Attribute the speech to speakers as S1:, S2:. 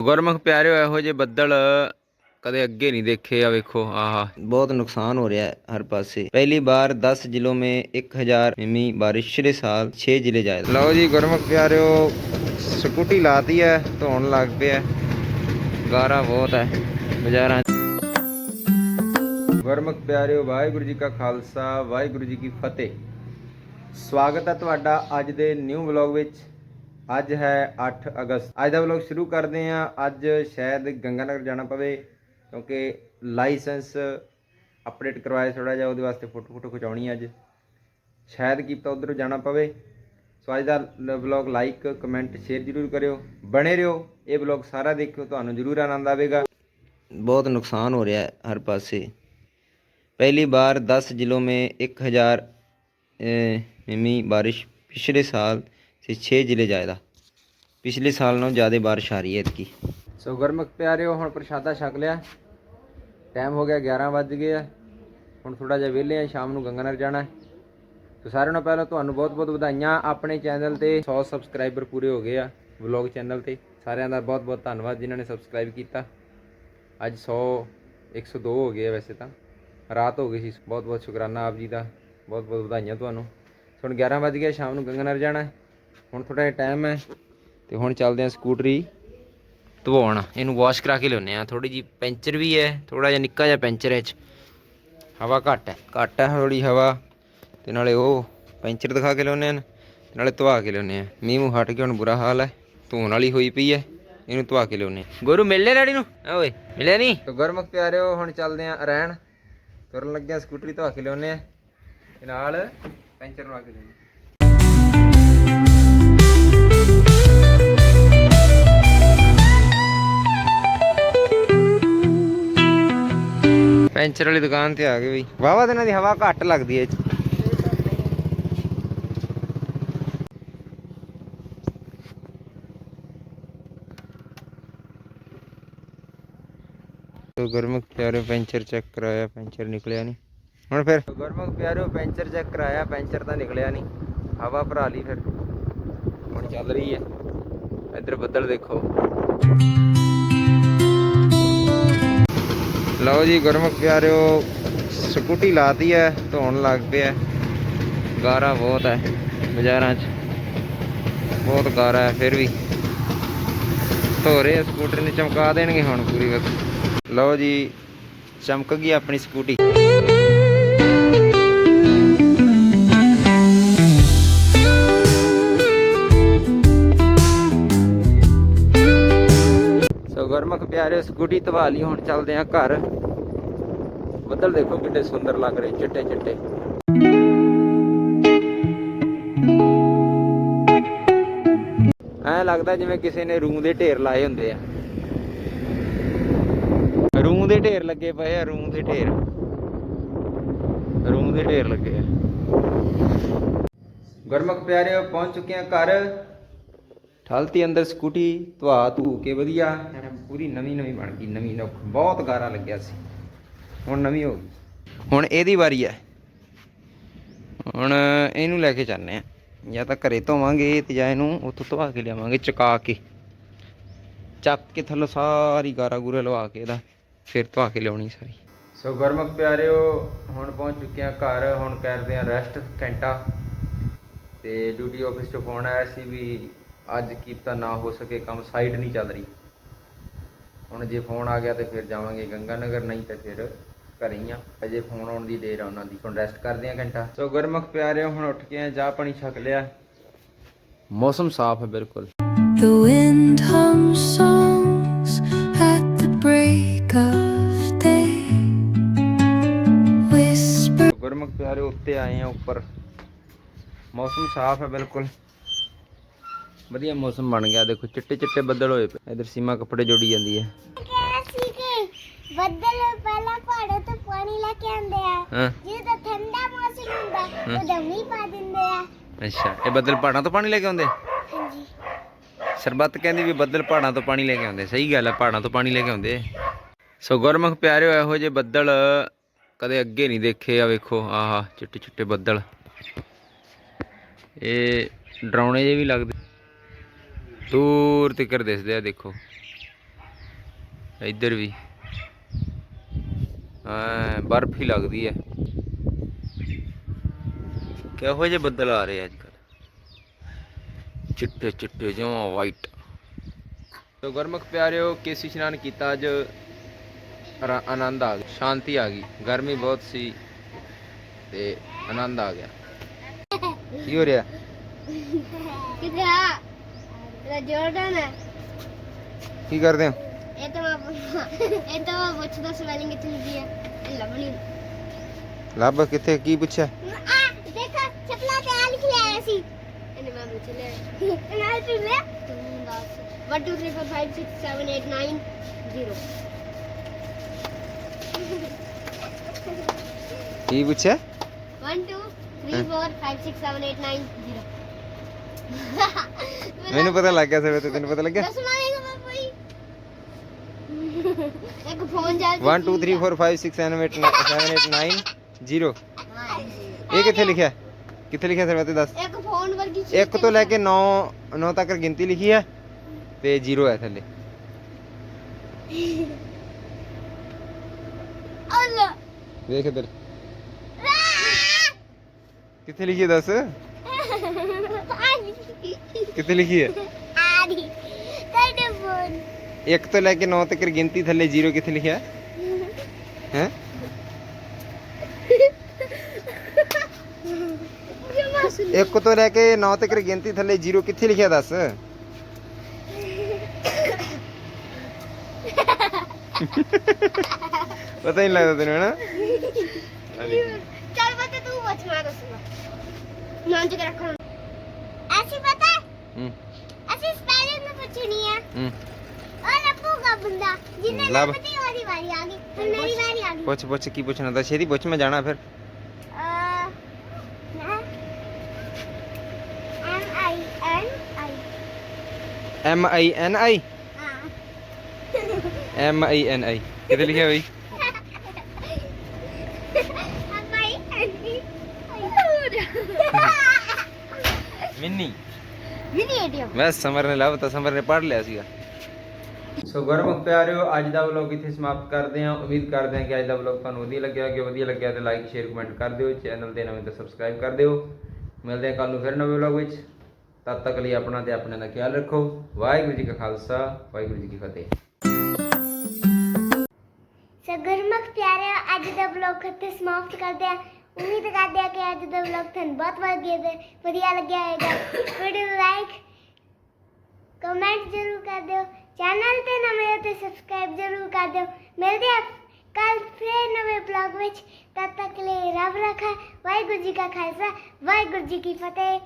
S1: ਗੁਰਮੁਖ ਪਿਆਰਿਓ ਇਹੋ ਜਿਹੇ ਬੱਦਲ ਕਦੇ ਅੱਗੇ ਨਹੀਂ ਦੇਖੇ ਆ ਵੇਖੋ ਆਹਾ
S2: बहुत नुकसान हो रहा है हर पास से पहली बार 10 जिलों में 1000 मिमी बारिश पिछले साल 6 जिले जाए
S1: ਲਓ ਜੀ ਗੁਰਮੁਖ ਪਿਆਰਿਓ ਸਕੂਟੀ ਲਾਤੀ ਹੈ ਧੋਣ ਲੱਗ ਪਿਆ ਗਾਰਾ ਬਹੁਤ ਹੈ ਬਾਜ਼ਾਰਾਂ 'ਚ ਗੁਰਮੁਖ ਪਿਆਰਿਓ ਵਾਹਿਗੁਰੂ ਜੀ ਕਾ ਖਾਲਸਾ ਵਾਹਿਗੁਰੂ ਜੀ ਕੀ ਫਤਿਹ ਸਵਾਗਤ ਹੈ ਤੁਹਾਡਾ ਅੱਜ ਦੇ ਨਿਊ ਵਲੌਗ ਵਿੱਚ ਅੱਜ ਹੈ 8 ਅਗਸਤ ਅੱਜ ਦਾ ਵਲੌਗ ਸ਼ੁਰੂ ਕਰਦੇ ਹਾਂ ਅੱਜ ਸ਼ਾਇਦ ਗੰਗਾਨਗਰ ਜਾਣਾ ਪਵੇ ਕਿਉਂਕਿ ਲਾਇਸੈਂਸ ਅਪਡੇਟ ਕਰਵਾਇਆ ਥੋੜਾ ਜਿਹਾ ਉਹਦੇ ਵਾਸਤੇ ਫੋਟੋ ਫੋਟੋ ਖਿਚਾਉਣੀ ਹੈ ਅੱਜ ਸ਼ਾਇਦ ਕੀਤਾ ਉਧਰ ਜਾਣਾ ਪਵੇ ਸੋ ਅੱਜ ਦਾ ਵਲੌਗ ਲਾਈਕ ਕਮੈਂਟ ਸ਼ੇਅਰ ਜ਼ਰੂਰ ਕਰਿਓ ਬਣੇ ਰਹੋ ਇਹ ਵਲੌਗ ਸਾਰਾ ਦੇਖਿਓ ਤੁਹਾਨੂੰ ਜ਼ਰੂਰ ਆਨੰਦ ਆਵੇਗਾ
S2: बहुत नुकसान हो रहा है हर पास से पहली बार 10 जिलों में 1000 मिमी बारिश पिछले साल ਤੇ 6 ਜ਼ਿਲ੍ਹੇ ਜਾਇਦਾ ਪਿਛਲੇ ਸਾਲ ਨਾਲੋਂ ਜ਼ਿਆਦਾ ਬਾਰਿਸ਼ ਆ ਰਹੀ ਹੈ ਇਤਕੀ।
S1: ਸੋ ਗੁਰਮੁਖ ਪਿਆਰਿਓ, ਹੁਣ ਪ੍ਰਸ਼ਾਦਾ ਛਕ ਲਿਆ। ਟਾਈਮ ਹੋ ਗਿਆ 11 ਵਜ ਗਏ ਆ। ਹੁਣ ਥੋੜਾ ਜਿਹਾ ਵਿਹਲੇ ਆ, ਸ਼ਾਮ ਨੂੰ ਗੰਗਨਰ ਜਾਣਾ। ਸੋ ਸਾਰਿਆਂ ਨੂੰ ਪਹਿਲਾਂ ਤੁਹਾਨੂੰ ਬਹੁਤ-ਬਹੁਤ ਵਧਾਈਆਂ। ਆਪਣੇ ਚੈਨਲ ਤੇ 100 ਸਬਸਕ੍ਰਾਈਬਰ ਪੂਰੇ ਹੋ ਗਏ ਆ, ਵਲੌਗ ਚੈਨਲ ਤੇ। ਸਾਰਿਆਂ ਦਾ ਬਹੁਤ-ਬਹੁਤ ਧੰਨਵਾਦ ਜਿਨ੍ਹਾਂ ਨੇ ਸਬਸਕ੍ਰਾਈਬ ਕੀਤਾ। ਅੱਜ 100 102 ਹੋ ਗਏ ਵੈਸੇ ਤਾਂ। ਰਾਤ ਹੋ ਗਈ ਸੀ। ਬਹੁਤ-ਬਹੁਤ ਸ਼ੁਕਰਾਨਾ ਆਪ ਜੀ ਦਾ। ਬਹੁਤ-ਬਹੁਤ ਵਧਾਈਆਂ ਤੁਹਾਨੂੰ। ਹੁਣ 11 ਵਜ ਗਿਆ ਸ਼ਾਮ ਨੂੰ ਗੰਗਨਰ ਜਾਣਾ। ਹੁਣ ਥੋੜਾ ਜਿਹਾ ਟਾਈਮ ਹੈ ਤੇ ਹੁਣ ਚੱਲਦੇ ਆ ਸਕੂਟਰੀ ਧਵਾਉਣ। ਇਹਨੂੰ ਵਾਸ਼ ਕਰਾ ਕੇ ਲਿਆਉਂਦੇ ਆ ਥੋੜੀ ਜੀ ਪੈਂਚਰ ਵੀ ਹੈ ਥੋੜਾ ਜਿਹਾ ਨਿੱਕਾ ਜਿਹਾ ਪੈਂਚਰ ਹੈ 'ਚ। ਹਵਾ ਘੱਟ ਹੈ ਘੱਟ ਹੈ ਥੋੜੀ ਹਵਾ। ਤੇ ਨਾਲੇ ਉਹ ਪੈਂਚਰ ਦਿਖਾ ਕੇ ਲਿਆਉਂਦੇ ਆ ਤੇ ਨਾਲੇ ਧਵਾ ਕੇ ਲਿਆਉਂਦੇ ਆ ਮੀਂਹ ਮੂੰਹ ਹਟ ਕੇ ਹੁਣ ਬੁਰਾ ਹਾਲ ਹੈ। ਧੋਣ ਵਾਲੀ ਹੋਈ ਪਈ ਹੈ, ਇਹਨੂੰ ਧਵਾ ਕੇ ਲਿਆਉਂਦੇ ਆ ਗੁਰੂ, ਮਿਲ ਲੈ ਨੂੰ? ਆ ਓਏ, ਮਿਲਿਆ ਨਹੀਂ? ਤੇ ਗੁਰਮੁਖ ਪਿਆਰਿਓ, ਹੁਣ ਚੱਲਦੇ ਆ ਰਹਿਣ। ਤੁਰਨ ਲੱਗਿਆ ਸਕੂਟਰੀ ਧਵਾ ਕੇ ਲਿਆਉਂਦੇ ਆ ਤੇ ਨਾਲ ਪੈਂਚਰ ਲਵਾ ਕੇ ਲਿਆਉਂਦੇ ਪੈਂਚਰ ਵਾਲੀ ਦੁਕਾਨ ਤੇ ਆ ਗਏ ਬਈ। ਵਾਵਾ ਦਿਨਾਂ ਦੀ ਹਵਾ ਘੱਟ ਲੱਗਦੀ ਹੈ ਤੋ ਗੁਰਮੁਖ ਪਿਆਰੇ ਪੈਂਚਰ ਚੈੱਕ ਕਰਾਇਆ, ਪੈਂਚਰ ਨਿਕਲਿਆ ਨਹੀਂ ਹੁਣ ਫਿਰ? ਗੁਰਮੁਖ ਪਿਆਰੇ ਪੈਂਚਰ ਚੈੱਕ ਕਰਾਇਆ, ਪੈਂਚਰ ਤਾਂ ਨਿਕਲਿਆ ਨਹੀਂ ਹਵਾ ਭਰਾ ਲਈ ਫਿਰ। ਹੁਣ ਚੱਲ ਰਹੀ ਹੈ ਇੱਧਰ ਬੱਦਲ ਦੇਖੋ। ਲਓ ਜੀ ਗੁਰਮੁਖ ਪਿਆਰਿਓ, ਸਕੂਟੀ ਲਾਤੀ ਹੈ ਧੋਣ ਲੱਗ ਪਿਆ ਗਾਰਾ ਬਹੁਤ ਹੈ ਬਾਜ਼ਾਰਾਂ 'ਚ। ਬਹੁਤ ਗਾਰਾ ਹੈ ਫਿਰ ਵੀ। ਧੋ ਰਹੇ ਆ ਸਕੂਟਰ ਨੂੰ ਚਮਕਾ ਦੇਣਗੇ ਹੁਣ ਪੂਰੀ ਵਕਤ। ਲਓ ਜੀ, ਚਮਕ ਗਈ ਆਪਣੀ ਸਕੂਟੀ। ਗੁਰਮੁਖ ਪਿਆਰੇ ਸਕੂਟੀ ਧਵਾ ਲਈ ਹੁਣ ਚੱਲਦੇ ਆ ਘਰ। ਬੱਦਲ ਦੇਖੋ ਕਿੰਨੇ ਸੁੰਦਰ ਲੱਗ ਰਹੇ, ਚਿੱਟੇ ਚਿੱਟੇ। ਐ ਲੱਗਦਾ ਜਿਵੇਂ ਕਿਸੇ ਨੇ ਰੂੰ ਦੇ ਢੇਰ ਲਾਏ ਹੁੰਦੇ ਆ। ਰੂੰ ਦੇ ਢੇਰ ਲੱਗੇ ਪਏ ਆ, ਰੂੰ ਦੇ ਢੇਰ। ਰੂੰ ਦੇ ਢੇਰ ਲੱਗੇ ਆ। ਗੁਰਮੁਖ ਪਿਆਰੇ ਪਹੁੰਚ ਚੁੱਕੇ ਆ ਘਰ। ਠਲਤੀ ਅੰਦਰ ਸਕੂਟੀ ਧਵਾ ਧੂ ਕੇ ਵਧੀਆ। ਪੂਰੀ ਨਵੀਂ ਨਵੀਂ ਬਣ ਗਈ, ਨਵੀਂ ਨਵ ਬਹੁਤ ਗਾਰਾ ਲੱਗਿਆ ਸੀ। ਹੁਣ ਨਵੀਂ ਹੋ ਗਈ। ਹੁਣ ਇਹਦੀ ਵਾਰੀ ਹੈ। ਹੁਣ ਇਹਨੂੰ ਲੈ ਕੇ ਚੱਲਨੇ ਆ ਜਾਂ ਤਾਂ ਘਰੇ ਧੋਵਾਂਗੇ ਤੇ ਜਾਂ ਇਹਨੂੰ ਉੱਥੋਂ ਧਵਾ ਕੇ ਲਿਆਵਾਂਗੇ, ਚਕਾ ਕੇ। ਚੱਕ ਕੇ ਥੱਲੋਂ ਸਾਰੀ ਗਾਰਾ ਗੂਰਾ ਲਵਾ ਕੇ ਇਹਦਾ, ਫਿਰ ਧਵਾ ਕੇ ਲਿਆਉਣੀ ਸਾਰੀ। ਸੋ ਗੁਰਮੁਖ ਪਿਆਰਿਓ, ਹੁਣ ਪਹੁੰਚ ਚੁੱਕੇ ਆ ਘਰ। ਹੁਣ ਕਰਦੇ ਆ ਰੈਸਟ ਘੰਟਾ। ਤੇ ਡਿਊਟੀ ਆਫਿਸ ਤੋਂ ਫੋਨ ਆਇਆ ਸੀ ਵੀ ਅੱਜ ਕੀਤਾ ਨਾ ਹੋ ਸਕੇ ਕੰਮ ਸਾਈਟ ਨਹੀਂ ਚੱਲ ਰਹੀ। ਹੁਣ ਜੇ ਫੋਨ ਆ ਗਿਆ ਤੇ ਫਿਰ ਜਾਵਾਂਗੇ ਗੰਗਾਨਗਰ ਨਹੀਂ ਤੇ ਫਿਰ ਘਰੇ ਹੀ ਆ। ਅਜੇ ਫੋਨ ਆਉਣ ਦੀ ਦੇਰ ਆ ਉਹਨਾਂ ਦੀ ਹੁਣ ਰੈਸਟ ਕਰਦੇ ਆ ਘੰਟਾ। ਸੋ ਗੁਰਮੁਖ ਪਿਆਰਿਓ ਹੁਣ ਉੱਠ ਕੇ ਆ ਚਾਹ ਪਾਣੀ ਛਕ ਲਿਆ। ਮੌਸਮ ਸਾਫ਼ ਹੈ ਬਿਲਕੁਲ।
S3: The wind hums songs at the break of day. Whisper
S1: ਗੁਰਮੁਖ ਪਿਆਰੇ ਉੱਤੇ ਆਏ ਆ ਉੱਪਰ। ਮੌਸਮ ਸਾਫ਼ ਹੈ ਬਿਲਕੁਲ। ਵਧੀਆ ਮੌਸਮ ਬਣ ਗਿਆ। ਦੇਖੋ ਚਿੱਟੇ ਚਿੱਟੇ ਬੱਦਲ ਹੋਏ ਪਏ। ਇਧਰ ਸੀਮਾ ਕੱਪੜੇ ਜੋੜੀ ਜਾਂਦੀ ਹੈ।
S4: ਬੱਦਲ ਪਹਿਲਾਂ ਪਹਾੜੋਂ ਤੋਂ ਪਾਣੀ ਲੈ ਕੇ ਆਉਂਦੇ ਆ।
S1: ਹਾਂ।
S4: ਜਦੋਂ ਠੰਡਾ ਮੌਸਮ ਹੁੰਦਾ ਉਦੋਂ ਮੀਂਹ ਪਾ ਦਿੰਦੇ ਆ।
S1: ਅੱਛਾ ਇਹ ਬੱਦਲ ਪਹਾੜਾਂ ਤੋਂ ਪਾਣੀ ਲੈ ਕੇ ਆਉਂਦੇ?
S4: ਹਾਂਜੀ।
S1: ਸਰਬੱਤ ਕਹਿੰਦੀ ਵੀ ਬੱਦਲ ਪਹਾੜਾਂ ਤੋਂ ਪਾਣੀ ਲੈ ਕੇ ਆਉਂਦੇ। ਸਹੀ ਗੱਲ ਹੈ ਪਹਾੜਾਂ ਤੋਂ ਪਾਣੀ ਲੈ ਕੇ ਆਉਂਦੇ। ਸੋ ਗੁਰਮੁਖ ਪਿਆਰਿਓ ਇਹੋ ਜਿਹੇ ਬੱਦਲ ਕਦੇ ਅੱਗੇ ਨਹੀਂ ਦੇਖੇ। ਆ ਵੇਖੋ ਆਹਾ ਚਿੱਟੇ ਚਿੱਟੇ ਬੱਦਲ। ਇਹ ਡਰਾਉਣੇ ਜਿਹੇ ਵੀ ਲੱਗਦੇ। ਦੂਰ ਤੱਕ ਦਿਸਦੇ ਆ, ਦੇਖੋ। ਇੱਧਰ ਵੀ। ਹਾਂ ਬਰਫ ਹੀ ਲੱਗਦੀ ਹੈ ਕਿਹੋ ਜਿਹੇ ਬੱਦਲ ਆ ਰਹੇ ਅੱਜ ਕੱਲ ਚਿੱਟੇ ਚਿੱਟੇ ਜਿਵੇਂ ਵਾਈਟ ਤੋ ਗੁਰਮੁਖ ਪਿਆਰਿਓ, ਕੇਸੀ ਇਸ਼ਨਾਨ ਕੀਤਾ ਅੱਜ। ਆਨੰਦ ਆ ਗਿਆ। ਸ਼ਾਂਤੀ ਆ ਗਈ। ਗਰਮੀ ਬਹੁਤ ਸੀ ਤੇ ਆਨੰਦ ਆ ਗਿਆ। ਕੀ ਹੋ ਰਿਹਾ?
S4: ਕਿਤੇ ਆ? ਇਹਦਾ ਜੋਰਡਨ ਹੈ
S1: ਕੀ ਕਰਦੇ ਹੋ
S4: ਇਹ ਤਾਂ ਮੈਂ ਇਹ ਤਾਂ ਮੈਂ ਪੁੱਛਦਾ ਸਵੈਲਿੰਗ ਕਿੱਥੇ ਲਿਖੀ ਹੈ ਇਹ ਲੱਭਣੀ
S1: ਲੱਭ ਕਿੱਥੇ ਕੀ ਪੁੱਛਿਆ
S4: ਆ ਦੇਖਾ ਚਪਲਾ ਤੇ ਆ ਲਿਖ ਲਿਆ ਸੀ ਇਹਨੇ ਮੈਂ ਪੁੱਛ ਲਿਆ ਇਹਨਾਂ ਤੂੰ ਲੈ ਤੂੰ ਦੱਸ 1 2 3 4 5 6 7 8 9 0
S1: ਕੀ ਪੁੱਛਿਆ
S4: 1 2 3 4 5 6 7 8 9 0
S1: ਮੈਨੂੰ ਪਤਾ ਲੱਗ ਗਿਆ ਸਵੇ ਤੇ ਤੈਨੂੰ ਪਤਾ ਲੱਗਿਆ?
S4: ਦੱਸਣਾ ਨਹੀਂ ਮੈਂ ਕੋਈ ਇੱਕ ਫੋਨ ਚੱਲ
S1: 1 2 3 4 5 6 7 8 9 7 8 9 0 ਇਹ ਕਿੱਥੇ ਲਿਖਿਆ? ਕਿੱਥੇ ਲਿਖਿਆ ਸਵੇ ਤੇ ਦੱਸ।
S4: ਇੱਕ ਫੋਨ ਵਰਗੀ ਚੀਜ਼
S1: ਇੱਕ ਤੋਂ ਲੈ ਕੇ 9 9 ਤੱਕ ਗਿਣਤੀ ਲਿਖੀ ਹੈ ਤੇ 0 ਹੈ ਥੱਲੇ।
S4: ਅੱਲਾ।
S1: ਦੇਖ ਇੱਧਰ। ਕਿੱਥੇ ਲਿਖੀ ਦੱਸ?
S4: ਆਦੀ
S1: ਕਿੱਥੇ ਲਿਖੀ ਹੈ
S4: ਆਦੀ ਤੁਹਾਡੇ ਫੋਨ
S1: ਇੱਕ ਤੋਂ ਲੈ ਕੇ 9 ਤੱਕ ਗਿਣਤੀ ਥੱਲੇ 0 ਕਿੱਥੇ ਲਿਖਿਆ ਹੈ ਹੈ
S4: ਜਮਾ ਸੁਣ
S1: ਇੱਕ ਤੋਂ ਲੈ ਕੇ 9 ਤੱਕ ਗਿਣਤੀ ਥੱਲੇ 0 ਕਿੱਥੇ ਲਿਖਿਆ ਦੱਸ ਪਤਾ ਹੀ ਨਹੀਂ ਲੱਗਦਾ ਤੈਨੂੰ ਹੈਨਾ
S4: ਚੱਲ ਬਤਾ ਤੂੰ ਪੁੱਛ ਮੈਂ ਦੱਸੂਗਾ ਨਾਂ ਚ ਰੱਖਣਾ ਐਸੀ ਪਤਾ
S1: ਹੂੰ।
S4: ਅਸੀਂ ਸਪੈਲਿੰਗ ਨੂੰ ਪੁੱਛਣੀ ਆ।
S1: ਹੂੰ।
S4: ਉਹ ਲੱਭੂਗਾ ਬੰਦਾ ਜਿੰਨੇ
S1: ਲੱਭ।
S4: ਲੱਭਦੀ ਉਹਦੀ ਵਾਰੀ ਆ ਗਈ। ਹੁਣ ਮੇਰੀ ਵਾਰੀ ਆ ਗਈ।
S1: ਪੁੱਛ ਪੁੱਛ ਕੀ ਪੁੱਛਣਾ ਤਾਂ ਛੇਤੀ ਪੁੱਛ ਮੈਂ ਜਾਣਾ ਫਿਰ।
S4: ਅ M I N I
S1: am I ਐਨ ਆਈ
S4: ਹਾਂ।
S1: ਐਮ ਆਈ ਐਨ ਆਈ ਕਿੱਥੇ ਲਿਖਿਆ ਬਈ
S4: M I N E
S1: mini
S4: mini ATM
S1: ਬਸ ਸਮਰ ਨੇ ਲੱਭ ਤਾਂ ਸਮਰ ਨੇ ਪੜ ਲਿਆ ਸੀਗਾ। ਸੋ ਗੁਰਮੁਖ ਪਿਆਰਿਓ ਅੱਜ ਦਾ ਵਲੌਗ ਇੱਥੇ ਸਮਾਪਤ ਕਰਦੇ ਹਾਂ। ਉਮੀਦ ਕਰਦੇ ਹਾਂ ਕਿ ਅੱਜ ਦਾ ਵਲੌਗ ਤੁਹਾਨੂੰ ਵਧੀਆ ਲੱਗਿਆ ਕਿ ਵਧੀਆ ਲੱਗਿਆ ਤੇ ਲਾਈਕ ਸ਼ੇਅਰ ਕਮੈਂਟ ਕਰ ਦਿਓ। ਚੈਨਲ ਤੇ ਨਵੇਂ ਤਾਂ ਸਬਸਕ੍ਰਾਈਬ ਕਰ ਦਿਓ। ਮਿਲਦੇ ਹਾਂ ਕੱਲ ਨੂੰ ਫਿਰ ਨਵੇਂ ਵਲੌਗ ਵਿੱਚ। ਤਦ ਤੱਕ ਲਈ ਆਪਣਾ ਤੇ ਆਪਣੇ ਦਾ ਖਿਆਲ ਰੱਖੋ। ਵਾਹਿਗੁਰੂ ਜੀ ਕਾ ਖਾਲਸਾ ਵਾਹਿਗੁਰੂ ਜੀ ਕੀ ਫਤਿਹ।
S4: ਸੋ ਗੁਰਮੁਖ ਪਿਆਰਿਓ ਅੱਜ ਦਾ ਵਲੌਗ ਇੱਥੇ ਸਮਾਪਤ ਕਰਦੇ ਆ ਉਮੀਦ ਕਰਦੇ ਆ ਕਿ ਅੱਜ ਦਾ ਵਲੌਗ ਤੁਹਾਨੂੰ ਬਹੁਤ ਵਧੀਆ ਲੱਗਿਆ ਹੋਵੇਗਾ। ਵੀਡੀਓ ਲਾਈਕ ਕਮੈਂਟ ਜ਼ਰੂਰ ਕਰ ਦਿਓ ਚੈਨਲ ਤੇ ਨਵੇਂ ਹੋ ਤੇ ਸਬਸਕ੍ਰਾਈਬ ਜ਼ਰੂਰ ਕਰ ਦਿਓ ਮਿਲਦੇ ਆ ਕੱਲ ਫਿਰ ਨਵੇਂ ਵਲੌਗ ਵਿੱਚ ਤਦ ਤੱਕ ਲਈ ਰੱਬ ਰੱਖਾ ਵਾਹਿਗੁਰੂ ਜੀ ਕਾ ਖਾਲਸਾ ਵਾਹਿਗੁਰੂ ਜੀ ਕੀ ਫਤਿਹ